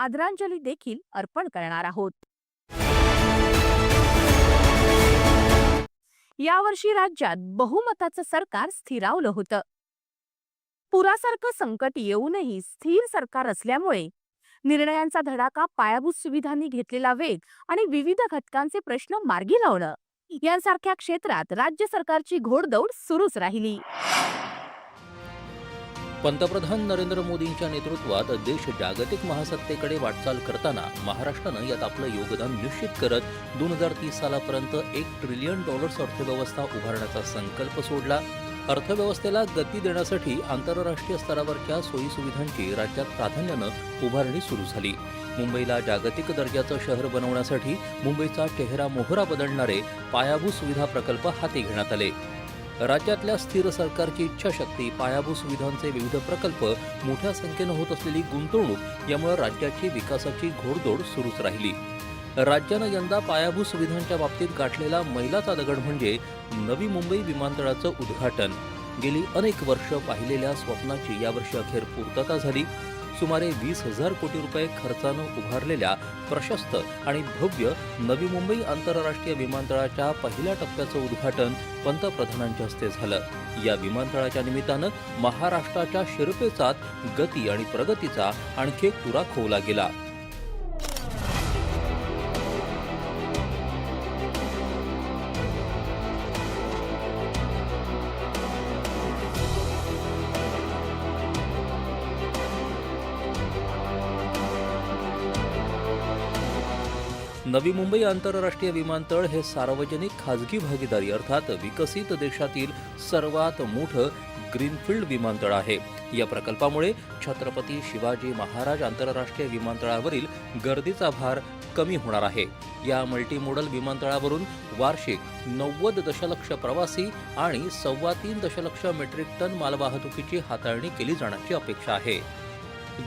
आदरांजली देखील अर्पण करणार आहोत. यावर्षी राज्यात बहुमताचं सरकार स्थिरावलं होतं. पुरासारखं संकट येऊनही स्थिर सरकार असल्यामुळे निर्णयांचा धडाका पायाभूत सुविधांनी घेतलेला वेग आणि विविध घटकांचे प्रश्न मार्गी लावणं यांसारख्या क्षेत्रात राज्य सरकारची घोडदौड सुरूच राहिली. पंतप्रधान नरेंद्र मोदींच्या नेतृत्वात देश जागतिक महासत्तेकडे वाटचाल करताना महाराष्ट्रानं यात आपलं योगदान निश्चित करत दोन हजार तीस सालापर्यंत एक ट्रिलियन डॉलर्स अर्थव्यवस्था उभारण्याचा संकल्प सोडला. अर्थव्यवस्थेला गती देण्यासाठी आंतरराष्ट्रीय स्तरावरच्या सोयीसुविधांची राज्यात प्राधान्यानं उभारणी सुरू झाली. मुंबईला जागतिक दर्जाचं शहर बनवण्यासाठी मुंबईचा चेहरा मोहरा बदलणारे पायाभूत सुविधा प्रकल्प हाती घेण्यात आले. राज्यातल्या स्थिर सरकारची इच्छाशक्ती पायाभूत सुविधांचे विविध प्रकल्प मोठ्या संख्येनं होत असलेली गुंतवणूक यामुळे राज्याची विकासाची घोडदौड सुरूच राहिली. राज्यानं यंदा पायाभूत सुविधांच्या बाबतीत गाठलेला मैलाचा दगड म्हणजे नवी मुंबई विमानतळाचं उद्घाटन. गेली अनेक वर्ष पाहिलेल्या स्वप्नाची यावर्षी अखेर पूर्तता झाली. सुमारे वीस हजार कोटी रुपये खर्चानं उभारलेल्या प्रशस्त आणि भव्य नवी मुंबई आंतरराष्ट्रीय विमानतळाच्या पहिल्या टप्प्याचं उद्घाटन पंतप्रधानांच्या हस्ते झालं. या विमानतळाच्या निमित्तानं महाराष्ट्राच्या शिरपेचात गती आणि प्रगतीचा आणखी एक तुरा खोवला गेला. नवी मुंबई आंतरराष्ट्रीय विमानतळ हे सार्वजनिक खाजगी भागीदारी अर्थात विकसित देशातील सर्वात मोठं ग्रीनफील्ड विमानतळ आहे. या प्रकल्पामुळे छत्रपती शिवाजी महाराज आंतरराष्ट्रीय विमानतळावरील गर्दीचा भार कमी होणार आहे. या मल्टीमोडल विमानतळावरून वार्षिक नव्वद दशलक्ष प्रवासी आणि सव्वा तीन दशलक्ष मेट्रिक टन मालवाहतुकीची हाताळणी केली जाण्याची अपेक्षा आहे.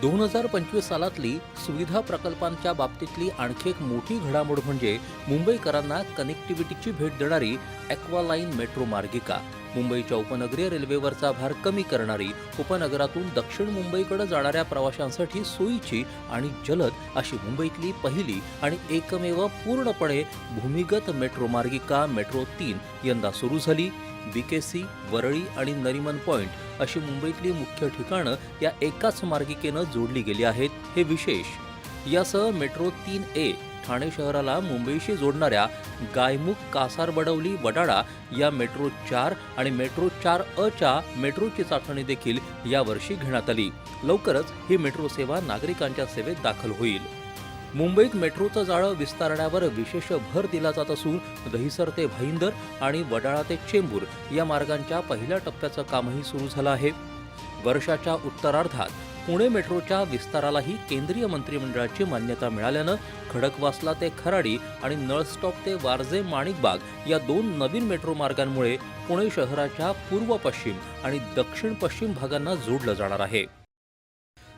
दोन हजार पंचवीस सालातली सुविधा प्रकल्पांच्या बाबतीतली आणखी एक मोठी घडामोड म्हणजे मुंबईकरांना कनेक्टिव्हिटीची भेट देणारी ॲक्वालाईन मेट्रो मार्गिका. मुंबईच्या उपनगरीय रेल्वेवरचा भार कमी करणारी उपनगरातून दक्षिण मुंबईकडे जाणाऱ्या प्रवाशांसाठी सोयीची आणि जलद अशी मुंबईतली पहिली आणि एकमेव पूर्णपणे भूमिगत मेट्रो मार्गिका मेट्रो तीन यंदा सुरू झाली. बीकेसी वरळी आणि नरिमन पॉइंट अशी मुंबईतली मुख्य ठिकाणं या एकाच मार्गिकेनं जोडली गेली आहेत हे विशेष. यासह मेट्रो तीन ए ठाणे शहराला मुंबईशी जोडणाऱ्या गायमुख कासारबडवली वडाळा या मेट्रो चार आणि मेट्रो चार अ च्या मेट्रोची चाचणी देखील यावर्षी घेण्यात आली. लवकरच ही मेट्रो सेवा नागरिकांच्या सेवेत दाखल होईल. मुंबईत मेट्रोचं जाळं विस्तारण्यावर विशेष भर दिला जात असून दहिसर ते भाईंदर आणि वडाळा ते चेंबूर या मार्गांच्या पहिल्या टप्प्याचं कामही सुरू झालं आहे. वर्षाच्या उत्तरार्धात पुणे मेट्रोच्या विस्तारालाही केंद्रीय मंत्रिमंडळाची मान्यता मिळाल्यानं खडकवासला ते खराडी आणि नळस्टॉप ते वारजे माणिकबाग या दोन नवीन मेट्रो मार्गांमुळे पुणे शहराच्या पूर्व पश्चिम आणि दक्षिण पश्चिम भागांना जोडलं जाणार आहे.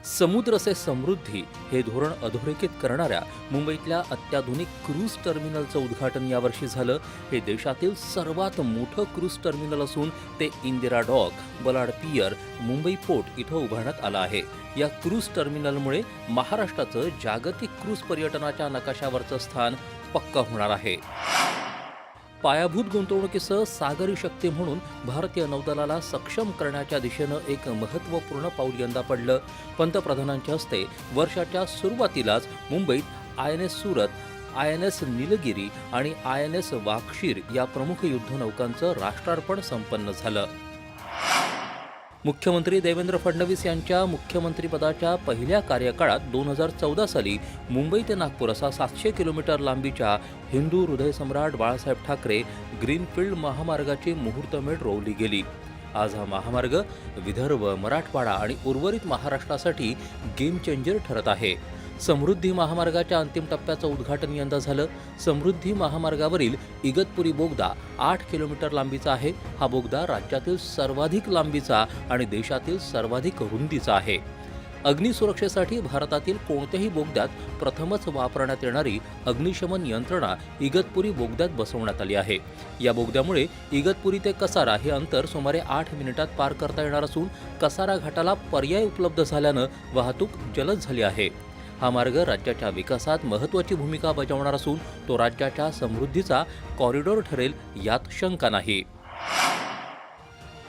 समुद्र से समृद्धी हे धोरण अधोरेखित करणाऱ्या मुंबईतल्या अत्याधुनिक क्रूज टर्मिनलचं उद्घाटन यावर्षी झालं. हे देशातील सर्वात मोठं क्रूज टर्मिनल असून ते Indira dock Ballard pier Mumbai port इथं उभारण्यात आलं आहे. या क्रूज टर्मिनलमुळे महाराष्ट्राचं जागतिक क्रूज पर्यटनाच्या नकाशावरचं स्थान पक्का होणार आहे. पायाभूत गुंतवणुकीसह सागरी शक्ती म्हणून भारतीय नौदलाला सक्षम करण्याच्या दिशेनं एक महत्त्वपूर्ण पाऊल यंदा पडलं. पंतप्रधानांच्या हस्ते वर्षाच्या सुरुवातीलाच मुंबईत I N S Surat I N S Nilgiri आणि आय एन एस वाक्षीर या प्रमुख युद्धनौकांचं राष्ट्रार्पण संपन्न झालं. मुख्यमंत्री देवेंद्र फडणवीस यांच्या मुख्यमंत्रीपदाच्या पहिल्या कार्यकाळात दोन हजार चौदा साली मुंबई ते नागपूर असा सातशे किलोमीटर लांबीच्या हिंदू हृदयसम्राट बाळासाहेब ठाकरे ग्रीनफील्ड महामार्गाची मुहूर्तमेढ रोवली गेली. आज हा महामार्ग विदर्भ मराठवाडा आणि उर्वरित महाराष्ट्रासाठी गेम चेंजर ठरत आहे. समृद्धी महामार्गाच्या अंतिम टप्प्याचं उद्घाटन यंदा झालं. समृद्धी महामार्गावरील इगतपुरी बोगदा आठ किलोमीटर लांबीचा आहे. हा बोगदा राज्यातील सर्वाधिक लांबीचा आणि देशातील सर्वाधिक रुंदीचा आहे. अग्निसुरक्षेसाठी भारतातील कोणत्याही बोगद्यात प्रथमच वापरण्यात येणारी अग्निशमन यंत्रणा इगतपुरी बोगद्यात बसवण्यात आली आहे. या बोगद्यामुळे इगतपुरी ते कसारा हे अंतर सुमारे आठ मिनिटात पार करता येणार असून कसारा घाटाला पर्याय उपलब्ध झाल्यानं वाहतूक जलद झाली आहे. हा मार्ग राज्याच्या विकासात महत्त्वाची भूमिका बजावणार असून तो राज्याच्या समृद्धीचा कॉरिडॉर ठरेल यात शंका नाही.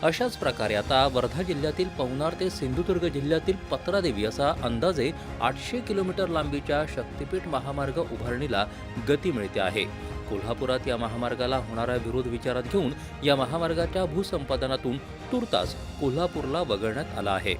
अशाच प्रकारे आता वर्धा जिल्ह्यातील पवनार ते सिंधुदुर्ग जिल्ह्यातील पत्रादेवी असा अंदाजे आठशे किलोमीटर लांबीच्या शक्तिपीठ महामार्ग उभारणीला गती मिळते आहे. कोल्हापुरात या महामार्गाला होणारा विरोध विचारात घेऊन या महामार्गाच्या भूसंपादनातून तुर्तास कोल्हापूरला वगळण्यात आला आहे.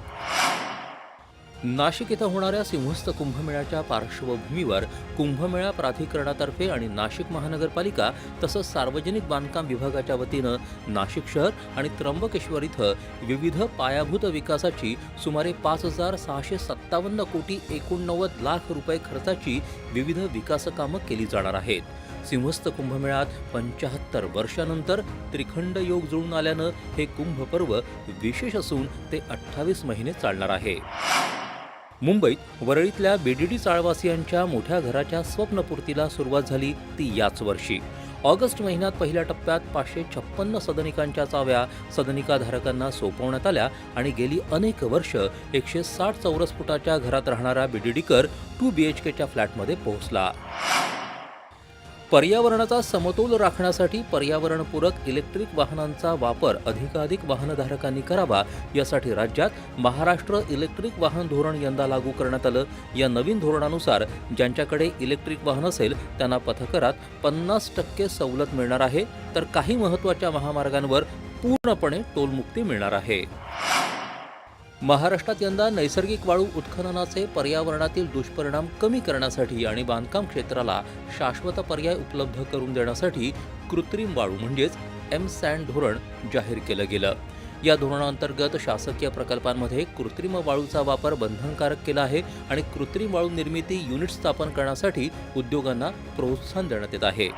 नाशिक इथं होणाऱ्या सिंहस्थ कुंभमेळ्याच्या पार्श्वभूमीवर कुंभमेळा प्राधिकरणातर्फे आणि नाशिक महानगरपालिका तसंच सार्वजनिक बांधकाम विभागाच्या वतीनं नाशिक शहर आणि त्र्यंबकेश्वर इथं विविध पायाभूत विकासाची सुमारे पाच हजार सहाशे सत्तावन्न कोटी एकोणनव्वद लाख रुपये खर्चाची विविध विकासकामं केली जाणार आहेत. सिंहस्थ कुंभमेळ्यात पंचाहत्तर वर्षानंतर त्रिखंड योग जुळून आल्यानं हे कुंभपर्व विशेष असून ते अठ्ठावीस महिने चालणार आहे. मुंबईत वरळीतल्या बीडीडी चाळवासियांच्या मोठ्या घराच्या स्वप्नपूर्तीला सुरुवात झाली ती याच वर्षी. ऑगस्ट महिन्यात पहिल्या टप्प्यात पाचशे छप्पन्न सदनिकांच्या चाव्या सदनिकाधारकांना सोपवण्यात आल्या आणि गेली अनेक वर्ष एकशे साठ चौरस फुटाच्या घरात राहणारा बीडीडीकर टू बी एच केच्या फ्लॅटमध्ये पोहोचला. पर्यावरणाचा समतोल राखण्यासाठी पर्यावरणपूरक इलेक्ट्रिक वाहनांचा वापर अधिकाधिक वाहनधारकांनी करावा यासाठी राज्यात महाराष्ट्र इलेक्ट्रिक वाहन धोरण यंदा लागू करण्यात आलं. या नवीन धोरणानुसार ज्यांच्याकडे इलेक्ट्रिक वाहन असेल त्यांना पथकरात पन्नास टक्के सवलत मिळणार आहे. तर काही महत्त्वाच्या महामार्गांवर पूर्णपणे टोलमुक्ती मिळणार आहे. महाराष्ट्रात यंदा नैसर्गिक वाळू उत्खननाचे पर्यावरणातील दुष्परिणाम कमी करण्यासाठी आणि बांधकाम क्षेत्राला शाश्वत पर्याय उपलब्ध करून देण्यासाठी कृत्रिम वाळू म्हणजेच एम सँड धोरण जाहीर केलं गेलं. या धोरणांतर्गत शासकीय प्रकल्पांमध्ये कृत्रिम वाळूचा वापर बंधनकारक केला आहे आणि कृत्रिम वाळू निर्मिती युनिट स्थापन करण्यासाठी उद्योगांना प्रोत्साहन देण्यात येत आहे.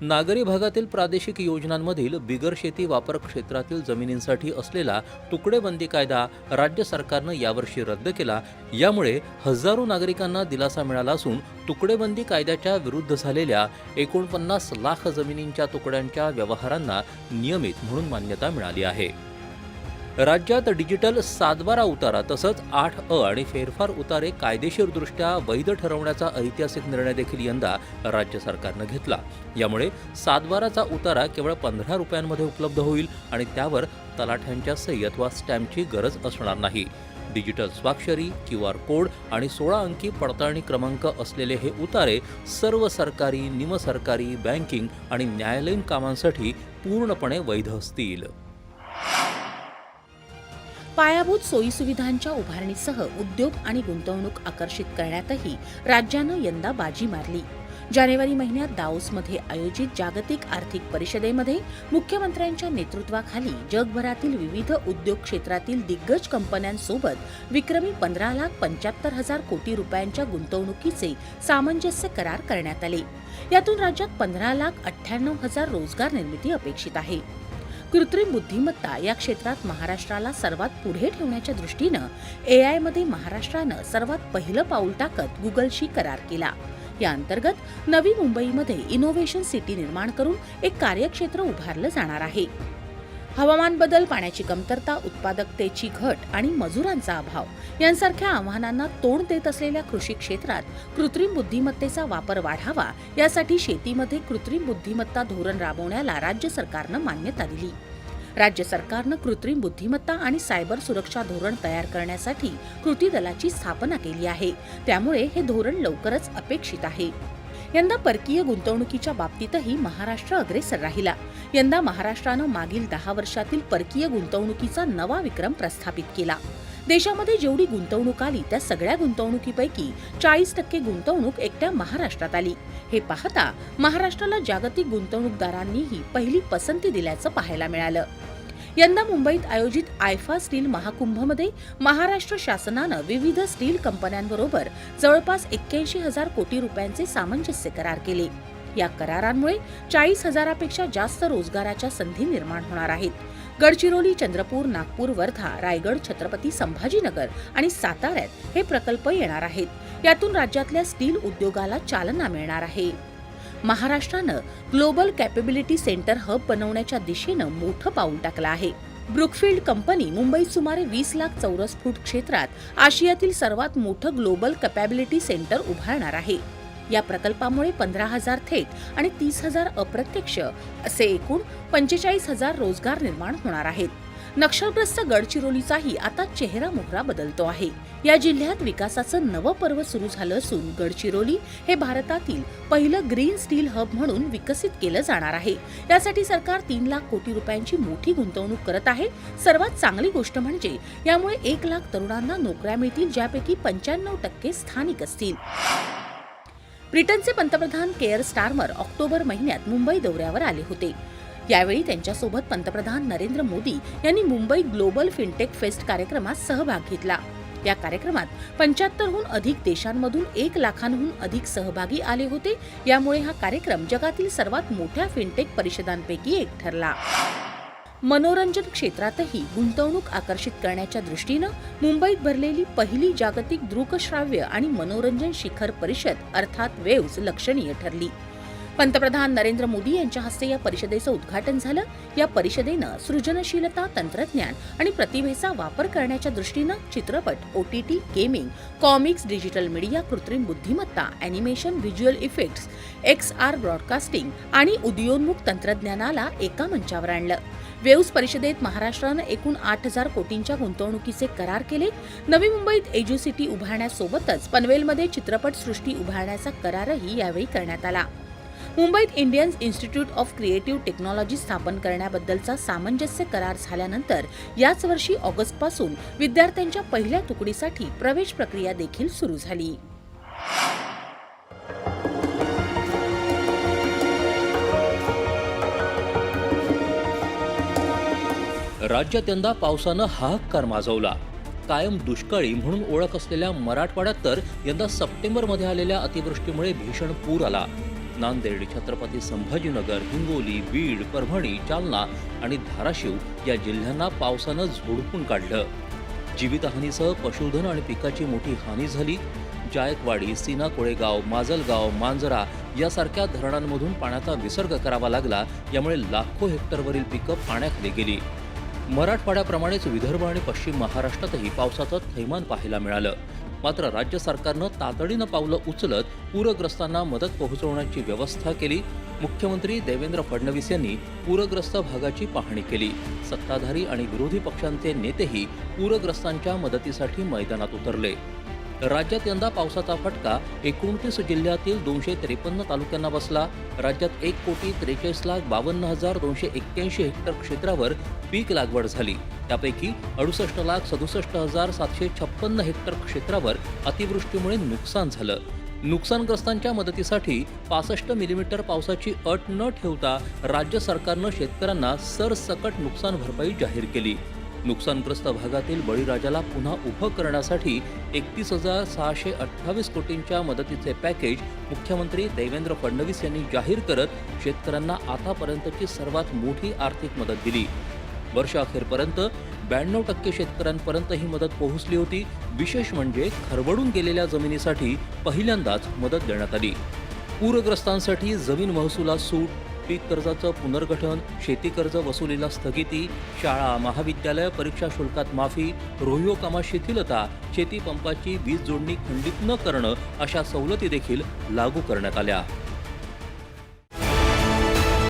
नागरी भागातील प्रादेशिक योजनांमधील बिगर शेती वापर क्षेत्रातील जमिनींसाठी असलेला तुकडेबंदी कायदा राज्य सरकारनं यावर्षी रद्द केला. यामुळे हजारो नागरिकांना दिलासा मिळाला असून तुकडेबंदी कायद्याच्या विरुद्ध झालेल्या एकोणपन्नास लाख जमिनींच्या तुकड्यांच्या व्यवहारांना नियमित म्हणून मान्यता मिळाली आहे. राज्यात डिजिटल सातबारा उतारा तसंच आठ अ आणि फेरफार उतारे कायदेशीरदृष्ट्या वैध ठरवण्याचा ऐतिहासिक निर्णय देखील यंदा राज्य सरकारनं घेतला. यामुळे सातबाराचा उतारा केवळ पंधरा रुपयांमध्ये उपलब्ध होईल आणि त्यावर तलाठ्यांच्या सही अथवा स्टॅम्पची गरज असणार नाही. डिजिटल स्वाक्षरी क्यू आर कोड आणि सोळा अंकी पडताळणी क्रमांक असलेले हे उतारे सर्व सरकारी निमसरकारी बँकिंग आणि न्यायालयीन कामांसाठी पूर्णपणे वैध असतील. पायाभूत सोयीसुविधांच्या उभारणीसह उद्योग आणि गुंतवणूक आकर्षित करण्यातही राज्यानं यंदा बाजी मारली. जानेवारी महिन्यात दाओसमध्ये आयोजित जागतिक आर्थिक परिषदेमध्ये मुख्यमंत्र्यांच्या नेतृत्वाखाली जगभरातील विविध उद्योग क्षेत्रातील दिग्गज कंपन्यांसोबत विक्रमी पंधरा लाख पंच्याहत्तर हजार कोटी रुपयांच्या गुंतवणुकीचे सामंजस्य करार करण्यात आले. यातून राज्यात पंधरा लाख अठ्ठ्याण्णव हजार रोजगार निर्मिती अपेक्षित आहे. कृत्रिम बुद्धिमत्ता या क्षेत्रात महाराष्ट्राला सर्वात पुढे ठेवण्याच्या दृष्टीनं ए आयमध्ये महाराष्ट्रानं सर्वात पहिलं पाऊल टाकत गुगलशी करार केला. या अंतर्गत नवी मुंबईमध्ये इनोव्हेशन सिटी निर्माण करून एक कार्यक्षेत्र उभारलं जाणार आहे. हवामान बदल पाण्याची कमतरता उत्पादकतेची घट आणि मजुरांचा अभाव यांसारख्या आव्हानांना तोंड देत असलेल्या कृषी क्षेत्रात कृत्रिम बुद्धिमत्तेचा वापर वाढावा यासाठी शेतीमध्ये कृत्रिम बुद्धिमत्ता धोरण राबवण्याला राज्य सरकारनं मान्यता दिली. राज्य सरकारनं कृत्रिम बुद्धिमत्ता आणि सायबर सुरक्षा धोरण तयार करण्यासाठी कृती दलाची स्थापना केली आहे. त्यामुळे हे धोरण लवकरच अपेक्षित आहे. यंदा परकीय गुंतवणुकीच्या बाबतीतही महाराष्ट्र अग्रेसर राहिला. यंदा महाराष्ट्रानं मागील दहा वर्षातील परकीय गुंतवणुकीचा नवा विक्रम प्रस्थापित केला. देशामध्ये जेवढी गुंतवणूक आली त्या सगळ्या गुंतवणुकीपैकी चाळीस टक्के गुंतवणूक एकट्या महाराष्ट्रात आली. हे पाहता महाराष्ट्राला जागतिक गुंतवणूकदारांनीही पहिली पसंती दिल्याचं पाहायला मिळालं. यंदा मुंबईत आयोजित आयफा स्टील महाकुंभमध्ये महाराष्ट्र शासनानं विविध स्टील कंपन्यांबरोबर जवळपास एक्क्याऐंशी हजार कोटी रुपयांचे सामंजस्य करार केले. या करारांमुळे चाळीस हजारापेक्षा जास्त रोजगाराच्या संधी निर्माण होणार आहेत. गडचिरोली चंद्रपूर नागपूर वर्धा रायगड छत्रपती संभाजीनगर आणि साताऱ्यात हे प्रकल्प येणार आहेत. यातून राज्यातल्या स्टील उद्योगाला चालना मिळणार आहे. महाराष्ट्रानं ग्लोबल कॅपेबिलिटी सेंटर हब बनवण्याच्या दिशेनं मोठं पाऊल टाकलं आहे. ब्रुकफिल्ड कंपनी मुंबईत सुमारे वीस लाख चौरस फूट क्षेत्रात आशियातील सर्वात मोठं ग्लोबल कपॅबिलिटी सेंटर उभारणार आहे. या प्रकल्पामुळे पंधरा हजार थेट आणि तीस हजार अप्रत्यक्ष असे एकूण पंचेचाळीस हजार रोजगार निर्माण होणार आहेत. नक्षलग्रस्त गडचिरोलीचाही आता चेहरा मोहरा बदलतो आहे. या जिल्ह्यात विकासाचं नवं पर्व सुरू झालं असून गडचिरोली हे भारतातील पहिलं ग्रीन स्टील हब म्हणून विकसित केलं जाणार आहे. यासाठी सरकार तीन लाख कोटी रुपयांची मोठी गुंतवणूक करत आहे. सर्वात चांगली गोष्ट म्हणजे यामुळे एक लाख तरुणांना नोकऱ्या मिळतील ज्यापैकी पंच्याण्णव टक्के स्थानिक असतील. ब्रिटनचे पंतप्रधान केअर स्टार्मर ऑक्टोबर महिन्यात मुंबई दौऱ्यावर आले होते. यावेळी त्यांच्यासोबत पंतप्रधान नरेंद्र मोदी यांनी मुंबई ग्लोबल फिनटेक फेस्ट कार्यक्रमात सहभाग घेतला. या कार्यक्रमात पंच्याहत्तरहून अधिक देशांमधून एक लाखांहून अधिक सहभागी आले होते. यामुळे हा कार्यक्रम जगातील सर्वात मोठ्या फिनटेक परिषदांपैकी एक ठरला. मनोरंजन क्षेत्रातही गुंतवणूक आकर्षित करण्याच्या दृष्टीनं मुंबईत भरलेली पहिली जागतिक दृकश्राव्य आणि मनोरंजन शिखर परिषद अर्थात वेव्स लक्षणीय ठरली. पंतप्रधान नरेंद्र मोदी यांच्या हस्ते या परिषदेचं उद्घाटन झालं. या परिषदेनं सृजनशीलता तंत्रज्ञान आणि प्रतिभेचा वापर करण्याच्या दृष्टीनं चित्रपट OTT gaming comics digital media कृत्रिम बुद्धिमत्ता animation visual effects X R broadcasting आणि उदयोन्मुख तंत्रज्ञानाला एका मंचावर आणलं. वेव्स परिषदेत महाराष्ट्रानं एकूण आठ हजार कोटींच्या गुंतवणुकीचे करार केले. नवी मुंबईत एज्यू सिटी उभारण्यासोबतच पनवेलमध्ये चित्रपटसृष्टी उभारण्याचा करारही यावेळी करण्यात आला. मुंबईत Indian Institute of Creative Technology स्थापन करण्याबद्दलचा सामंजस्य करार झाल्यानंतर याच वर्षी ऑगस्टपासून विद्यार्थ्यांच्या पहिल्या तुकडीसाठी प्रवेश प्रक्रिया देखील सुरू झाली. राज्यात यंदा पावसानं हाहाकार माजवला. कायम दुष्काळी म्हणून ओळख असलेल्या मराठवाड्यात तर यंदा सप्टेंबरमध्ये आलेल्या अतिवृष्टीमुळे भीषण पूर आला. नांदेड छत्रपती संभाजीनगर हिंगोली बीड परभणी जालना आणि धाराशिव या जिल्ह्यांना पावसानं झोडपून काढलं. जीवितहानीसह पशुधन आणि पिकाची मोठी हानी झाली. जायकवाडी सीना कोळेगाव माजलगाव मांजरा यासारख्या धरणांमधून पाण्याचा विसर्ग करावा लागला यामुळे लाखो हेक्टरवरील पिकं पाण्याखाली गेली. मराठवाड्याप्रमाणेच विदर्भ आणि पश्चिम महाराष्ट्रातही पावसाचं थैमान पाहायला मिळालं. मात्र राज्य सरकारनं तातडीनं पावलं उचलत पूरग्रस्तांना मदत पोहोचवण्याची व्यवस्था केली. मुख्यमंत्री देवेंद्र फडणवीस यांनी पूरग्रस्त भागाची पाहणी केली. सत्ताधारी आणि विरोधी पक्षांचे नेतेही पूरग्रस्तांच्या मदतीसाठी मैदानात उतरले. राज्यात यंदा पावसाचा फटका एकोणतीस जिल्ह्यातील दोनशे त्रेपन्न तालुक्यांना बसला. राज्यात एक कोटी त्रेचाळीस लाख बावन्न हजार दोनशे एक्क्याऐंशी हेक्टर क्षेत्रावर पीक लागवड झाली. त्यापैकी अडुसष्ट लाख सदुसष्ट हजार सातशे छप्पन्न हेक्टर क्षेत्रावर अतिवृष्टीमुळे नुकसान झालं. नुकसानग्रस्तांच्या मदतीसाठी पासष्ट मिलीमीटर पावसाची अट न ठेवता राज्य सरकारनं शेतकऱ्यांना सरसकट नुकसान भरपाई जाहीर केली. नुकसानग्रस्त भागातील बळीराजाला पुन्हा उभं करण्यासाठी एकतीस हजार सहाशे अठ्ठावीस कोटींच्या मदतीचे पॅकेज मुख्यमंत्री देवेंद्र फडणवीस यांनी जाहीर करत शेतकऱ्यांना आतापर्यंतची सर्वात मोठी आर्थिक मदत दिली. वर्षअखेरपर्यंत ब्याण्णव टक्के शेतकऱ्यांपर्यंत ही मदत पोहोचली होती. विशेष म्हणजे खरवडून गेलेल्या जमिनीसाठी पहिल्यांदाच मदत देण्यात आली. पूरग्रस्तांसाठी जमीन महसुलात सूट पीक कर्जाचं पुनर्गठन शेती कर्ज वसुलीला स्थगिती शाळा महाविद्यालय परीक्षा शुल्कात माफी रोहिओ कामात शिथिलता शेती पंपाची वीज जोडणी खंडित न करणं अशा सवलती देखील लागू करण्यात आल्या.